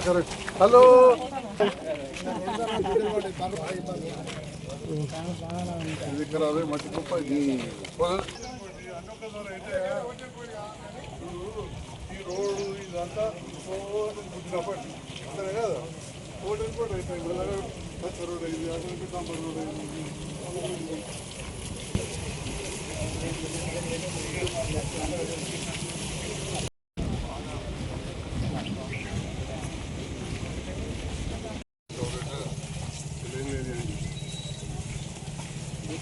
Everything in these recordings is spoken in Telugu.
కరెక్ట్ హలో ఇది ఇక్కడ అదే మట్టి కుప్ప ఇది ఈ రోడ్డు ఇదంతా పుట్టినప్పటి అంతే కదా ఓటర్ కూడా అయిపోయింది పచ్చ రోడ్ అయింది అటు కాంపౌండ్ రోడ్ అయింది అగ్నిస్తరాస్తం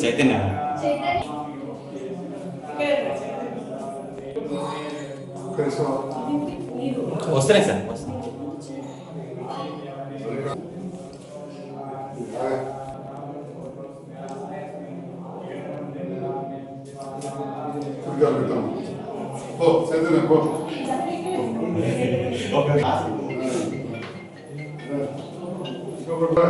చైతన్య. వస్తున్నాయి సార్ వస్తున్నాయి. Dobry dom. Bo, jedyne, bo. Dobra.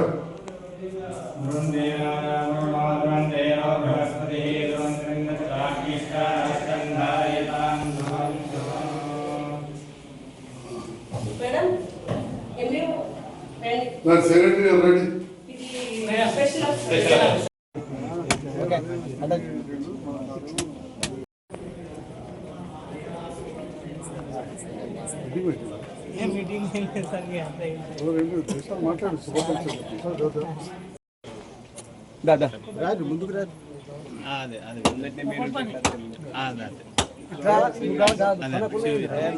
ನಾನು ಸೆಕ್ರೆಟರಿ ಆಲ್ರೆಡಿ ಸ್ಪೆಷಲ್ ಸ್ಪೆಷಲ್ దాదా రాజు ముందుకు రాజు అదే అదే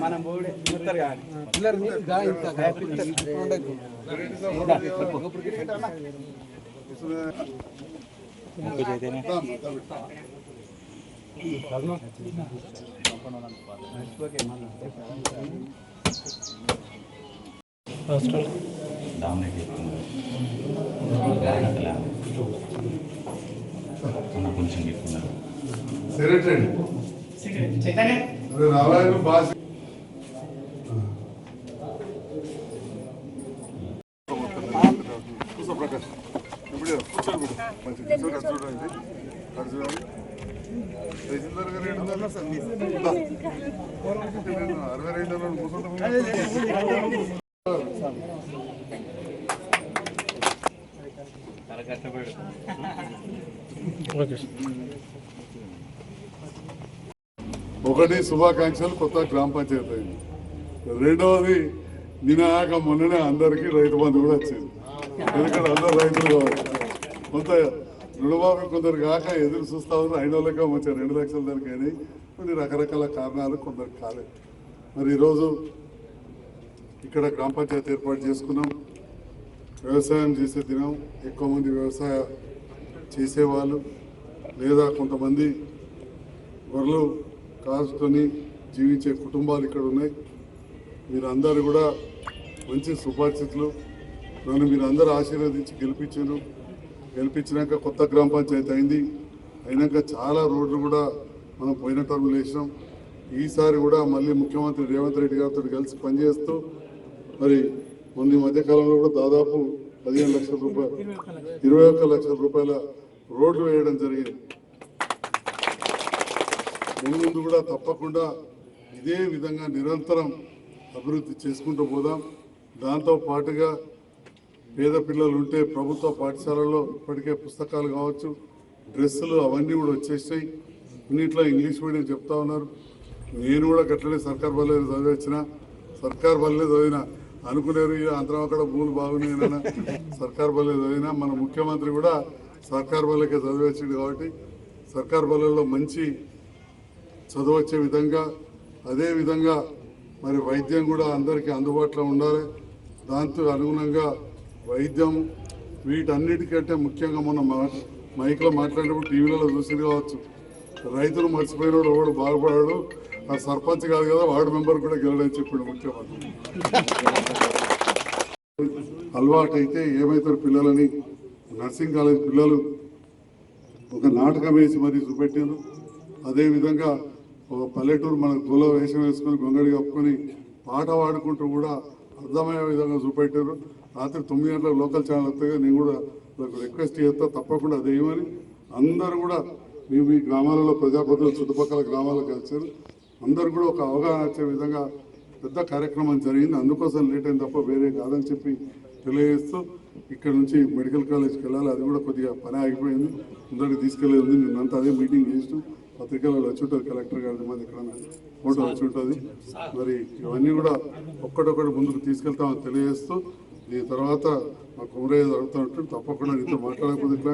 మనం పోడే చెప్తారు కానీ పిల్లలు మీరు గా ఉండదు డామినేట్ చెప్తున్నారు కొంచెం చెప్తున్నారు సెక్రటరీ భాష ప్రకాష్ ఇప్పుడు కూర్చోండి మంచి కూర్చోండి అటు చూడండి అరవై రెండు ఒకటి శుభాకాంక్షలు కొత్త గ్రామ పంచాయతీ అయింది. రెండవది నినాక మొన్ననే అందరికీ రైతు బంధు కూడా వచ్చింది. ఎందుకంటే అందరు రైతులు కావాలి కొంత రుణమాఫీ కొందరు కాక ఎదురు చూస్తా ఉన్నారు. అయిన వాళ్ళకే వచ్చారు. రెండు లక్షల దానికి అయినాయి కొన్ని రకరకాల కారణాలు కొందరు కాలేదు మరి ఈరోజు ఇక్కడ గ్రామ పంచాయతీ ఏర్పాటు చేసుకున్నాం. వ్యవసాయం చేసే దినం ఎక్కువ మంది వ్యవసాయ చేసేవాళ్ళు లేదా కొంతమంది గొర్రెలు కాసుకొని జీవించే కుటుంబాలు ఇక్కడ ఉన్నాయి. మీరందరూ కూడా మంచి సుపరిచితులు నన్ను మీరందరూ ఆశీర్వదించి గెలిపించారు. గెలిపించినాక కొత్త గ్రామ పంచాయతీ అయింది. అయినాక చాలా రోడ్లు కూడా మనం పోయిన టర్ములు వేసినాం. ఈసారి కూడా మళ్ళీ ముఖ్యమంత్రి రేవంత్ రెడ్డి గారితో కలిసి పనిచేస్తూ మరి మొన్న మధ్యకాలంలో కూడా దాదాపు పదిహేను లక్షల రూపాయలు ఇరవై ఒక్క లక్షల రూపాయల రోడ్లు వేయడం జరిగింది. ముందు కూడా తప్పకుండా ఇదే విధంగా నిరంతరం అభివృద్ధి చేసుకుంటూ పోదాం. దాంతో పాటుగా పేద పిల్లలు ఉంటే ప్రభుత్వ పాఠశాలల్లో ఇప్పటికే పుస్తకాలు కావచ్చు డ్రెస్సులు అవన్నీ కూడా వచ్చేసాయి. అన్నిట్లో ఇంగ్లీష్ మీడియం చెప్తా ఉన్నారు. నేను కూడా గట్లనే సర్కార్ బల్లే చదివచ్చిన సర్కార్ బల్లే చదివిన అనుకునేరు ఈ అంతరం అక్కడ భూములు బాగున్నాయన సర్కార్ బల్లే చదివినా మన ముఖ్యమంత్రి కూడా సర్కార్ బల్లకే చదివచ్చింది కాబట్టి సర్కార్ బలలో మంచి చదవచ్చే వచ్చే విధంగా అదే విధంగా మరి వైద్యం కూడా అందరికీ అందుబాటులో ఉండాలి. దాంతో అనుగుణంగా వైద్యం వీటన్నిటికంటే ముఖ్యంగా మొన్న మా మైక్లో మాట్లాడినప్పుడు టీవీలలో చూసి కావచ్చు. రైతులు మర్చిపోయినాడు ఎవడు బాగుపడాడు. ఆ సర్పంచ్ కాదు కదా వార్డు మెంబర్ కూడా గెలడని చెప్పాడు ముఖ్యమంత్రి. అలవాటు అయితే ఏమవుతారు పిల్లలని? నర్సింగ్ కాలేజ్ పిల్లలు ఒక నాటకం వేసి మరీ చూపెట్టారు అదేవిధంగా ఒక పల్లెటూరు మన గుల వేషం వేసుకొని గొంగడి కప్పుకొని పాట పాడుకుంటూ కూడా అర్థమయ్యే విధంగా చూపెట్టారు. రాత్రి తొమ్మిది గంటలకు లోకల్ ఛానల్ వస్తాయి. నేను కూడా నాకు రిక్వెస్ట్ చేస్తా తప్పకుండా అదేమని అందరూ కూడా మేము మీ గ్రామాలలో ప్రజాప్రతినిధులు చుట్టుపక్కల గ్రామాలకు కలిసారు అందరూ కూడా ఒక అవగాహన వచ్చే విధంగా పెద్ద కార్యక్రమం జరిగింది. అందుకోసం లేట్ అయింది తప్ప వేరే కాదని చెప్పి తెలియజేస్తూ ఇక్కడ నుంచి మెడికల్ కాలేజ్కి వెళ్ళాలి. అది కూడా కొద్దిగా పని ఆగిపోయింది. అందరికి తీసుకెళ్ళేది ఉంది. నిన్నంతా అదే మీటింగ్ చేస్తూ పత్రికలలో వచ్చి కలెక్టర్ గారి మంది ఇక్కడ ఫోటో వచ్చి ఉంటుంది మరి ఇవన్నీ కూడా ఒక్కటొక్కటి ముందుకు తీసుకెళ్తామని తెలియజేస్తూ దీని తర్వాత మా కుమరయ్య జరుగుతున్నట్టు తప్పకుండా నీతో మాట్లాడకపోతే